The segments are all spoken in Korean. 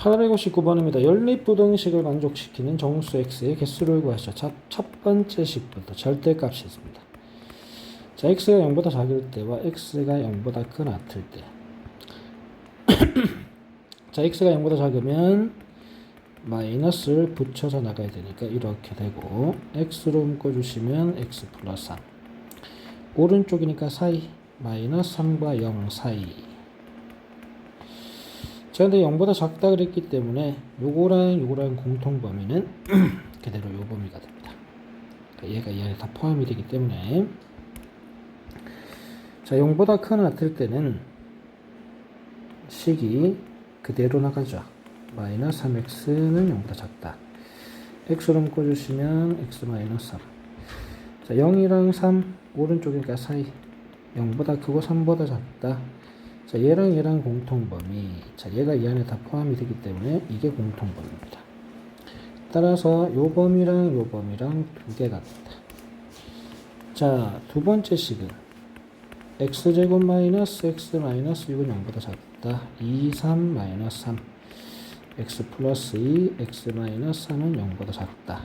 859번입니다. 연립부등식을 만족시키는 정수 x의 개수를 구하시죠. 자, 첫 번째 식부터 절대값이 있습니다. 자, x가 0보다 작을 때와 x가 0보다 큰 같을 때. 자, x가 0보다 작으면 마이너스를 붙여서 나가야 되니까 이렇게 되고 x로 묶어주시면 x 플러스 3 오른쪽이니까 사이 마이너스 3과 0 사이 자 근데 0보다 작다 그랬기 때문에 요거랑 요거랑 공통 범위는 그대로 요 범위가 됩니다. 그러니까 얘가 이 안에 다 포함이 되기 때문에. 자 0보다 큰 같을 때는 식이 그대로 나가죠. 마이너스 3x는 0보다 작다. x로 묶어주시면 x 마이너스 3 자, 0이랑 3 오른쪽이니까 사이. 0보다 크고 3보다 작다 자 얘랑 얘랑 공통범위 자 얘가 이 안에 다 포함이 되기 때문에 이게 공통범위입니다. 따라서 요 범위랑 요 범위랑 두 개가 된다. 자 두 번째 식은 x제곱 마이너스 x 마이너스 6은 0보다 작다. 2, 3 마이너스 3 x 플러스 2 x 마이너스 3은 0보다 작다.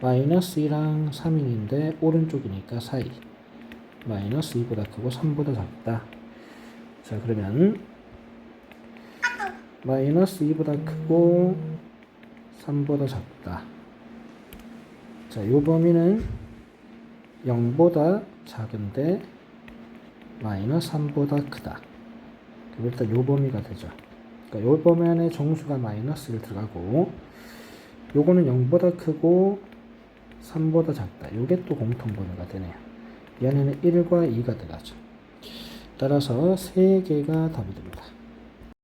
마이너스 2랑 3인인데 오른쪽이니까 사이. 마이너스 2보다 크고 3보다 작다 자 그러면 마이너스 2보다 크고 3보다 작다 자 요 범위는 0보다 작은데 마이너스 3보다 크다 일단 요 범위가 되죠 그러니까 요 범위 안에 정수가 마이너스 1 들어가고 요거는 0보다 크고 3보다 작다. 요게 또 공통 범위가 되네요. 이 안에는 1과 2가 들어가죠. 따라서 3개가 답이 됩니다.